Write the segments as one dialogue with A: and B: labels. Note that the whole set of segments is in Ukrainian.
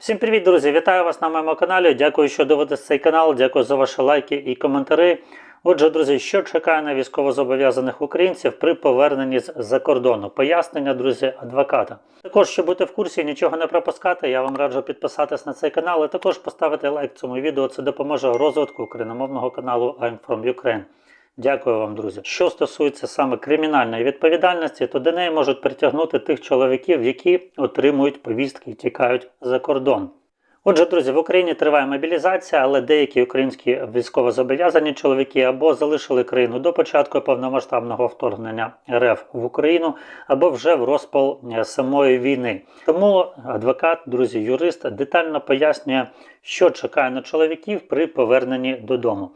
A: Всім привіт, друзі! Вітаю вас на моєму каналі. Дякую, що дивитесь цей канал. Дякую за ваші лайки і коментарі. Отже, друзі, що чекає на військовозобов'язаних українців при поверненні з-за кордону? Пояснення, друзі, адвоката. Також, щоб бути в курсі і нічого не пропускати, я вам раджу підписатись на цей канал і також поставити лайк цьому відео. Це допоможе розвитку україномовного каналу I'm from Ukraine. Дякую вам, друзі. Що стосується саме кримінальної відповідальності, то до неї можуть притягнути тих чоловіків, які отримують повістки і тікають за кордон. Отже, друзі, в Україні триває мобілізація, але деякі українські військовозобов'язані чоловіки або залишили країну до початку повномасштабного вторгнення РФ в Україну, або вже в розпал е, самої війни. Тому адвокат, друзі, юрист детально пояснює, що чекає на чоловіків при поверненні додому.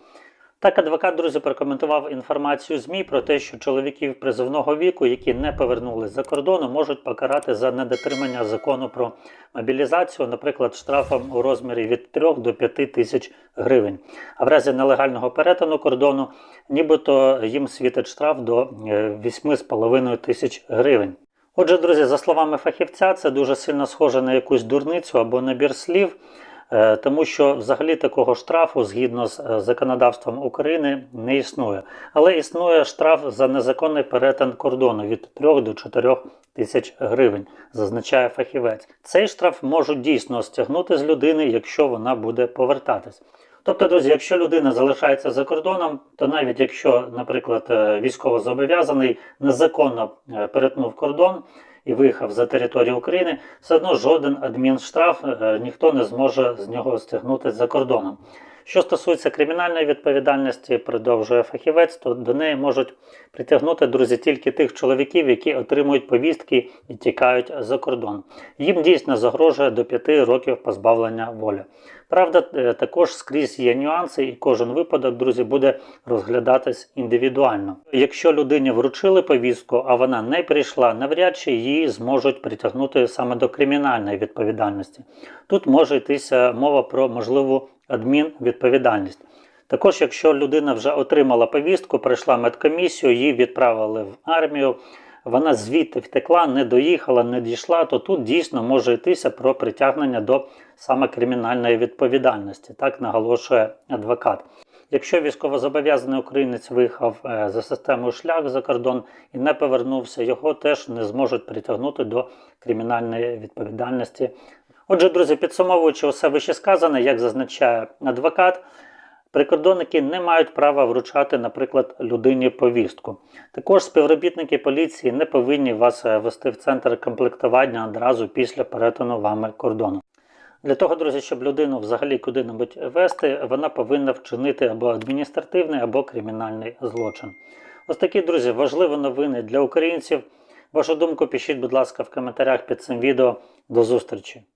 A: Так, адвокат, друзі, прокоментував інформацію ЗМІ про те, що чоловіків призовного віку, які не повернулись за кордону, можуть покарати за недотримання закону про мобілізацію, наприклад, штрафом у розмірі від 3 до 5 тисяч гривень. А в разі нелегального перетину кордону, нібито їм світить штраф до е, 8,5 тисяч гривень. Отже, друзі, за словами фахівця, це дуже сильно схоже на якусь дурницю або набір слів. Е, Тому що взагалі такого штрафу згідно з е, законодавством України не існує. Але існує штраф за незаконний перетин кордону від 3 до 4 тисяч гривень, зазначає фахівець. Цей штраф можуть дійсно стягнути з людини, якщо вона буде повертатись. Тобто, друзі, якщо людина залишається за кордоном, то навіть якщо, наприклад, е, військовозобов'язаний незаконно перетнув кордон і виїхав за територію України, все одно жоден адмінштраф е, ніхто не зможе з нього стягнути за кордоном. Що стосується кримінальної відповідальності, продовжує фахівець, то до неї можуть притягнути друзі тільки тих чоловіків, які отримують повістки і тікають за кордон. Їм дійсно загрожує до 5 років позбавлення волі. Правда, е, також скрізь є нюанси, і кожен випадок, друзі, буде розглядатись індивідуально. Якщо людині вручили повістку, а вона не прийшла, навряд чи її зможуть притягнути саме до кримінальної відповідальності. Тут може йтися мова про можливу адмінвідповідальність. Також, якщо людина вже отримала повістку, пройшла медкомісію, її відправили в армію, вона звідти втекла, не доїхала, не дійшла, то тут дійсно може йтися про притягнення до саме кримінальної відповідальності, так наголошує адвокат. Якщо військовозобов'язаний українець виїхав е, за системою шлях за кордон і не повернувся, його теж не зможуть притягнути до кримінальної відповідальності. Отже, друзі, підсумовуючи усе вище сказане, як зазначає адвокат, прикордонники не мають права вручати, наприклад, людині повістку. Також співробітники поліції не повинні вас е, вести в центр комплектування одразу після перетину вами кордону. Для того, друзі, щоб людину взагалі куди-небудь вести, вона повинна вчинити або адміністративний, або кримінальний злочин. Ось такі, друзі, важливі новини для українців. Вашу думку пишіть, будь ласка, в коментарях під цим відео. До зустрічі!